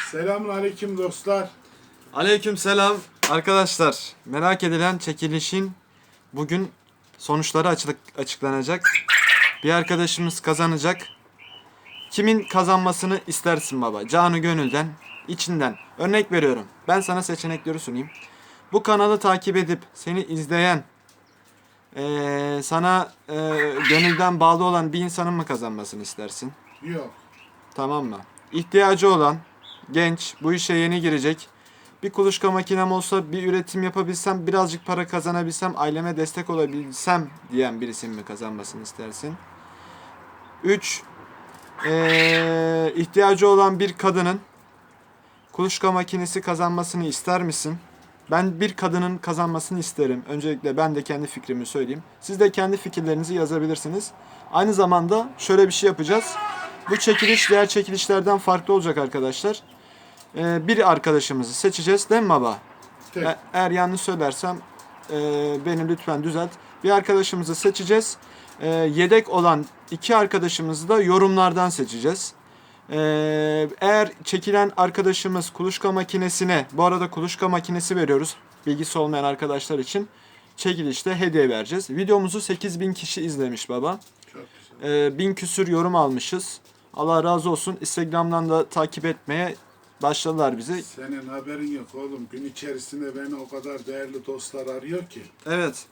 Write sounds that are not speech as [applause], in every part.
Selamun aleyküm dostlar. Aleyküm selam arkadaşlar. Merak edilen çekilişin bugün sonuçları açık, açıklanacak. Bir arkadaşımız kazanacak. Kimin kazanmasını istersin baba? Canı gönülden, içinden. Örnek veriyorum. Ben sana seçenekleri sunayım. Bu kanalı takip edip seni izleyen, eee, sana eee, gönülden bağlı olan bir insanın mı kazanmasını istersin? Yok. Tamam mı? İhtiyacı olan genç, bu işe yeni girecek. Bir kuluçka makinem olsa, bir üretim yapabilsem, birazcık para kazanabilsem, aileme destek olabilsem diyen birisinin mi kazanmasını istersin? 3. ihtiyacı olan bir kadının kuluçka makinesi kazanmasını ister misin? Ben bir kadının kazanmasını isterim. Öncelikle ben de kendi fikrimi söyleyeyim. Siz de kendi fikirlerinizi yazabilirsiniz. Aynı zamanda şöyle bir şey yapacağız. Bu çekiliş diğer çekilişlerden farklı olacak arkadaşlar. Ee, bir arkadaşımızı seçeceğiz değil mi baba? Tek. E- eğer yanlış söylersem e, beni lütfen düzelt. Bir arkadaşımızı seçeceğiz. E, yedek olan iki arkadaşımızı da yorumlardan seçeceğiz. E, eğer çekilen arkadaşımız kuluçka makinesine, bu arada kuluçka makinesi veriyoruz bilgisi olmayan arkadaşlar için. Çekilişte hediye vereceğiz. Videomuzu 8000 kişi izlemiş baba. Çok güzel. E, bin küsür yorum almışız. Allah razı olsun. Instagram'dan da takip etmeye başladılar bizi. Senin haberin yok oğlum. Gün içerisinde beni o kadar değerli dostlar arıyor ki. Evet.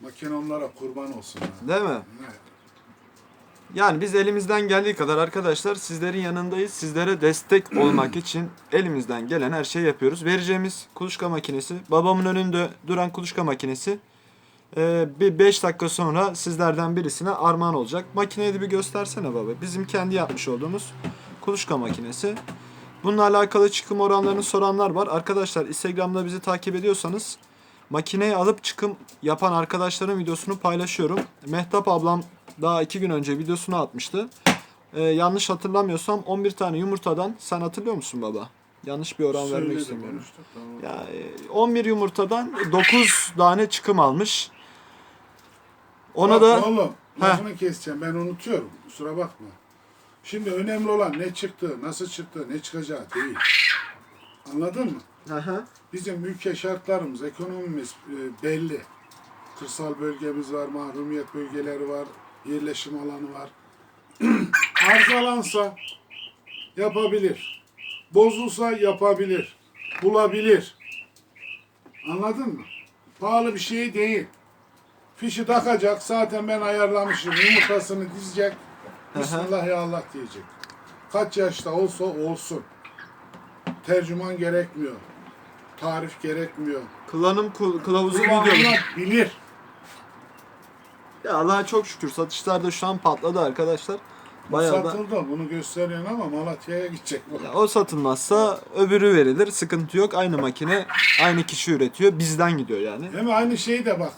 Makine onlara kurban olsun. ha. Değil mi? Evet. Yani biz elimizden geldiği kadar arkadaşlar sizlerin yanındayız. Sizlere destek [clears throat] olmak için elimizden gelen her şeyi yapıyoruz. Vereceğimiz kuluçka makinesi, babamın önünde duran kuluçka makinesi e, bir 5 dakika sonra sizlerden birisine armağan olacak. Makineyi de bir göstersene baba. Bizim kendi yapmış olduğumuz kuluçka makinesi. Bununla alakalı çıkım oranlarını soranlar var. Arkadaşlar Instagram'da bizi takip ediyorsanız makineyi alıp çıkım yapan arkadaşların videosunu paylaşıyorum. Mehtap ablam daha iki gün önce videosunu atmıştı. Ee, yanlış hatırlamıyorsam 11 tane yumurtadan sen hatırlıyor musun baba? Yanlış bir oran vermek Söyledi, istemiyorum. tamam. Ya e, 11 yumurtadan 9 tane çıkım almış. Ona Bak da Oğlum lafını keseceğim ben unutuyorum. Kusura bakma. Şimdi önemli olan ne çıktı, nasıl çıktı, ne çıkacağı değil. Anladın mı? Hı. Bizim ülke şartlarımız, ekonomimiz e, belli. Kırsal bölgemiz var, mahrumiyet bölgeleri var, yerleşim alanı var. [clears throat] Arızalansa yapabilir. Bozulsa yapabilir. Bulabilir. Anladın mı? Pahalı bir şey değil. Fişi takacak, zaten ben ayarlamışım. Yumurtasını dizecek. Bismillah ya Allah diyecek. Kaç yaşta olsa olsun. Tercüman gerekmiyor. Tarif gerekmiyor. kullanım kul- kılavuzu videomu. Kullanımlar bilir. Ya Allah'a çok şükür satışlar da şu an patladı arkadaşlar. Bayağı da Satıldı bunu gösteriyorsun ama Malatya'ya gidecek bu. Ya o satılmazsa öbürü verilir. Sıkıntı yok. Aynı makine aynı kişi üretiyor. Bizden gidiyor yani. Hem aynı şeyi de bak.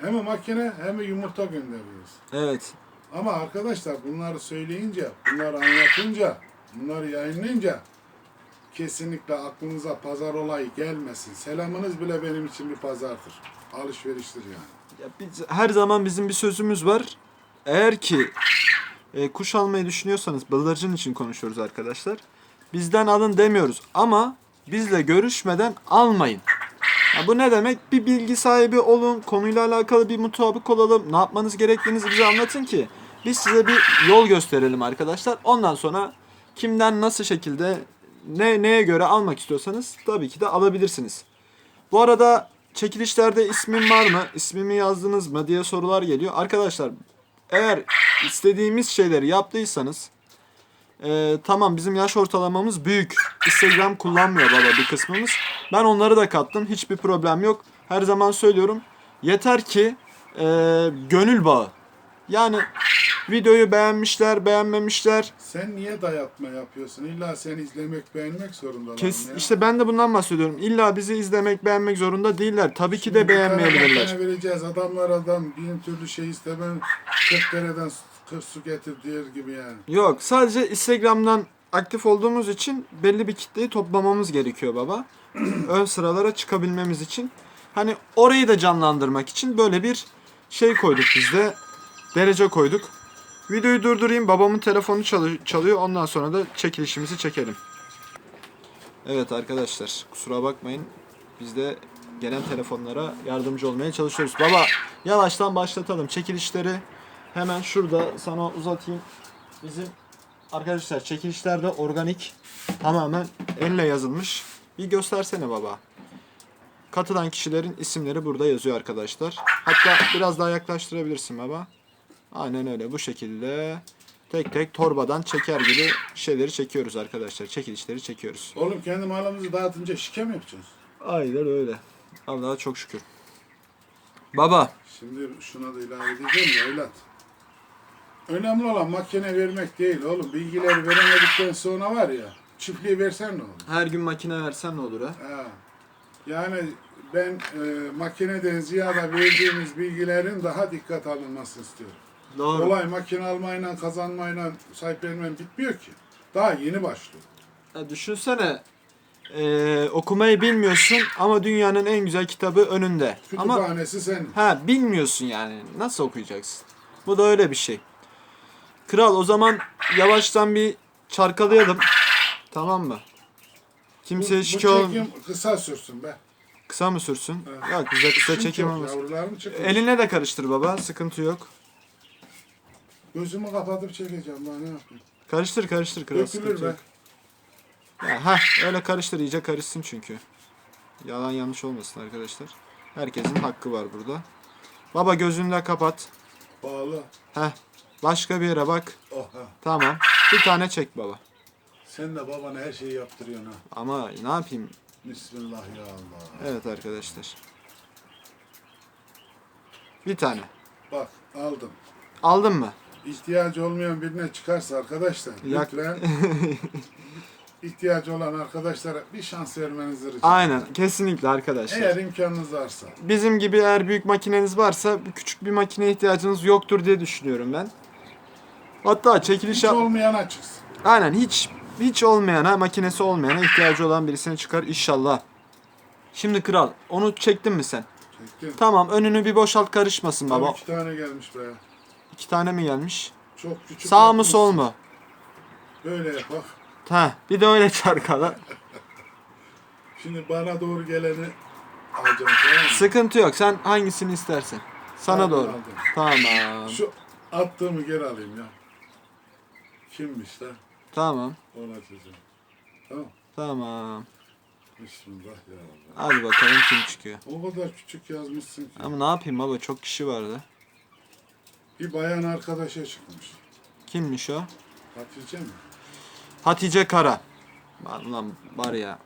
Hem makine hem yumurta gönderiyoruz. Evet. Ama arkadaşlar bunları söyleyince, bunları anlatınca, bunları yayınlayınca kesinlikle aklınıza pazar olayı gelmesin. Selamınız bile benim için bir pazardır. Alışveriştir yani. Ya biz, her zaman bizim bir sözümüz var. Eğer ki e, kuş almayı düşünüyorsanız bıldırcın için konuşuyoruz arkadaşlar. Bizden alın demiyoruz ama bizle görüşmeden almayın. Ya bu ne demek? Bir bilgi sahibi olun, konuyla alakalı bir mutabık olalım. Ne yapmanız gerektiğinizi bize anlatın ki biz size bir yol gösterelim arkadaşlar. Ondan sonra kimden nasıl şekilde ne neye göre almak istiyorsanız tabii ki de alabilirsiniz. Bu arada çekilişlerde ismim var mı? İsmimi yazdınız mı diye sorular geliyor. Arkadaşlar eğer istediğimiz şeyleri yaptıysanız e, tamam bizim yaş ortalamamız büyük. Instagram kullanmıyor baba bir kısmımız. Ben onları da kattım. Hiçbir problem yok. Her zaman söylüyorum. Yeter ki e, gönül bağı. Yani videoyu beğenmişler, beğenmemişler. Sen niye dayatma yapıyorsun? İlla seni izlemek, beğenmek zorundalar. Kes, ya. işte ben de bundan bahsediyorum. İlla bizi izlemek, beğenmek zorunda değiller. Tabii ki de beğenmeyebilirler. vereceğiz adamlardan bin türlü şey istemem. Kırk dereden kırk su getir diyor gibi yani. Yok sadece Instagram'dan aktif olduğumuz için belli bir kitleyi toplamamız gerekiyor baba. [clears throat] Ön sıralara çıkabilmemiz için. Hani orayı da canlandırmak için böyle bir şey koyduk biz de. Derece koyduk. Videoyu durdurayım. Babamın telefonu çalı- çalıyor. Ondan sonra da çekilişimizi çekelim. Evet arkadaşlar kusura bakmayın. Biz de gelen telefonlara yardımcı olmaya çalışıyoruz. Baba yavaştan başlatalım. Çekilişleri hemen şurada sana uzatayım. Bizim arkadaşlar çekilişlerde organik tamamen elle yazılmış. Bir göstersene baba. Katılan kişilerin isimleri burada yazıyor arkadaşlar. Hatta biraz daha yaklaştırabilirsin baba. Aynen öyle bu şekilde tek tek torbadan çeker gibi şeyleri çekiyoruz arkadaşlar. Çekilişleri çekiyoruz. Oğlum kendi malımızı dağıtınca şike mi yapacağız? Aynen öyle. Allah'a çok şükür. Baba. Şimdi şuna da ilave edeceğim ya evlat. Önemli olan makine vermek değil oğlum. Bilgileri veremedikten sonra var ya çiftliği versen ne olur? Her gün makine versen ne olur ha? Ha. Yani ben e, makineden ziyade verdiğimiz bilgilerin daha dikkat alınmasını istiyorum. Doğru. Olay makine almayla kazanmayla sahiplenmen bitmiyor ki. Daha yeni başlıyor. Ya düşünsene eee, okumayı bilmiyorsun ama dünyanın en güzel kitabı önünde. Ama Kütüphanesi senin. ha bilmiyorsun yani. Nasıl okuyacaksın? Bu da öyle bir şey. Kral o zaman yavaştan bir çarkalayalım. Tamam mı? Bu, Kimseye bu şike ol... çekim kısa sürsün be. Kısa mı sürsün? Evet. Yok bize kısa Çünkü çekim olmaz. Yavrularım çıkıyor. Eline de karıştır baba. Sıkıntı yok. Gözümü kapatıp çekeceğim daha ne yapayım. Karıştır karıştır kral. Dökülür sıkıntı be. yok. Ya, heh, öyle karıştır iyice karışsın çünkü. Yalan yanlış olmasın arkadaşlar. Herkesin hakkı var burada. Baba gözünü de kapat. Bağlı. Heh. Başka bir yere bak. Oha. Tamam. Bir tane çek baba. Sen de babana her şeyi yaptırıyorsun ha. Ama ne yapayım? Bismillah ya Allah. Evet arkadaşlar. Bir tane. Bak aldım. Aldın mı? İhtiyacı olmayan birine çıkarsa arkadaşlar Yak- lütfen [laughs] ihtiyacı olan arkadaşlara bir şans vermenizi rica Aynen. Kesinlikle arkadaşlar. Eğer imkanınız varsa. Bizim gibi eğer büyük makineniz varsa küçük bir makineye ihtiyacınız yoktur diye düşünüyorum ben. Hatta çekiliş Hiç yap- olmayana çıksın. Aynen hiç hiç olmayana, makinesi olmayana ihtiyacı olan birisine çıkar inşallah. Şimdi kral onu çektin mi sen? Çektim. Tamam önünü bir boşalt karışmasın Baba. baba. iki tane gelmiş be. İki tane mi gelmiş? Çok küçük. Sağ mı sol mu? Böyle bak. Ha bir de öyle çarkala. [laughs] Şimdi bana doğru geleni alacağım tamam mı? Sıkıntı yok sen hangisini istersen. Sana Aldım, doğru. aldım. Tamam. Şu attığımı geri alayım ya. Kimmiş lan? Tamam. Onu açacağım. Tamam. Tamam. Bismillah ya Allah. Hadi bakalım kim çıkıyor. O kadar küçük yazmışsın ki. Ama ne yapayım baba çok kişi vardı. Bir bayan arkadaşa çıkmış. Kimmiş o? Hatice mi? Hatice Kara. Lan var ya.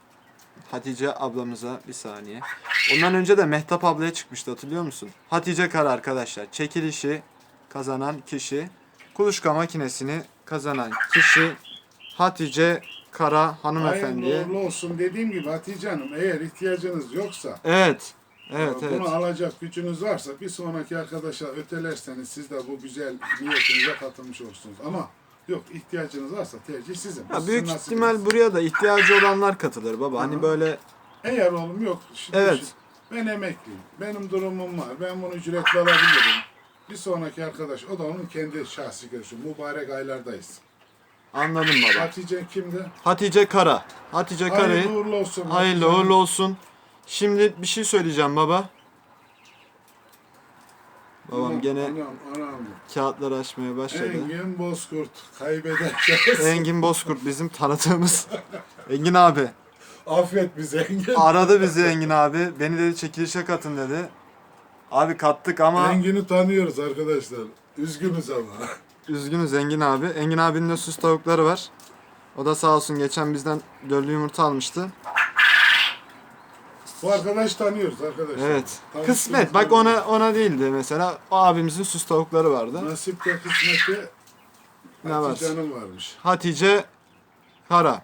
Hatice ablamıza bir saniye. Ondan önce de Mehtap ablaya çıkmıştı hatırlıyor musun? Hatice Kara arkadaşlar. Çekilişi kazanan kişi. Kuluçka makinesini kazanan kişi Hatice Kara Hayırlı hanımefendiye. uğurlu olsun dediğim gibi Hatice Hanım eğer ihtiyacınız yoksa Evet. Evet bunu evet. alacak gücünüz varsa bir sonraki arkadaşa ötelerseniz siz de bu güzel niyetinize katılmış olursunuz. Ama yok ihtiyacınız varsa tercih sizin. Ya sizin büyük nasibiniz. ihtimal buraya da ihtiyacı olanlar katılır baba. Hani Hı. böyle Eğer oğlum yok. Şimdi Evet. Ben emekliyim. Benim durumum var. Ben bunu ücretli alabilirim. Bir sonraki arkadaş o da onun kendi şahsi görüşü. Mübarek aylardayız. anladım baba. Hatice kimdi? Hatice Kara. Hatice Kara'yı Hayırlı uğurlu olsun. Hayırlı uğurlu olsun. Şimdi bir şey söyleyeceğim baba. Babam Anam, gene Anam, anam. kağıtları açmaya başladı. Engin Bozkurt kaybederken [laughs] Engin Bozkurt bizim tanıdığımız. [laughs] Engin abi. affet bizi Engin. Aradı bizi Engin abi. Beni dedi çekilişe katın dedi. Abi kattık ama Engin'i tanıyoruz arkadaşlar. Üzgünüz ama. üzgünüz Engin abi. Engin abinin de süs tavukları var. O da sağ olsun geçen bizden döllü yumurta almıştı. Bu arkadaş tanıyoruz arkadaşlar. Evet. Tanıştığımız Kısmet. Bak tanıyoruz. ona ona değildi mesela. O abimizin süs tavukları vardı. Nasip de kısmeti Ne var? Hatice Hanım varmış. Hatice Kara.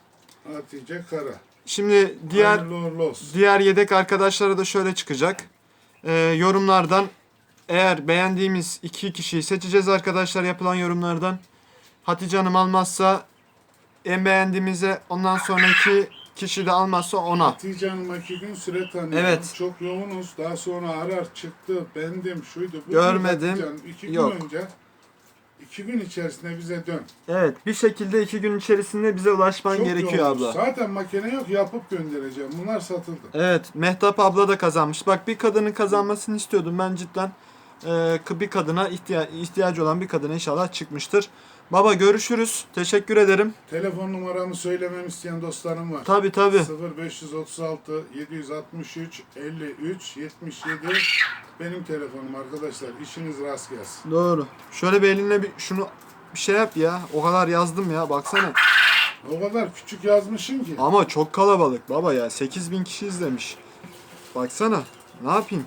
Hatice Kara. Şimdi diğer Hayırlı uğurlu olsun. diğer yedek arkadaşlara da şöyle çıkacak. Ee, yorumlardan eğer beğendiğimiz iki kişiyi seçeceğiz arkadaşlar yapılan yorumlardan. Hatice Hanım almazsa en beğendiğimize ondan sonraki kişi de almazsa ona. Hatice Hanım'a iki gün süre tanıyorum. Evet. Çok yoğunuz. Daha sonra arar çıktı. Bendim şuydu. Bu Görmedim. Hatice Hanım iki Yok. gün önce iki gün içerisinde bize dön. Evet bir şekilde iki gün içerisinde bize ulaşman Çok gerekiyor yoğunuz. abla. Zaten makine yok yapıp göndereceğim. Bunlar satıldı. Evet Mehtap abla da kazanmış. Bak bir kadının kazanmasını istiyordum ben cidden. Ee, bir kadına ihtiya- ihtiyacı olan bir kadına inşallah çıkmıştır. Baba görüşürüz. Teşekkür ederim. Telefon numaramı söylememi isteyen dostlarım var. Tabi tabi. 0536 763 53 77 benim telefonum arkadaşlar. İşiniz rast gelsin. Doğru. Şöyle bir elinle bir şunu bir şey yap ya. O kadar yazdım ya baksana. O kadar küçük yazmışım ki. Ama çok kalabalık baba ya. 8000 kişi izlemiş. Baksana. Ne yapayım?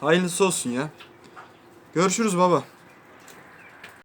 Hayırlısı olsun ya. Görüşürüz baba.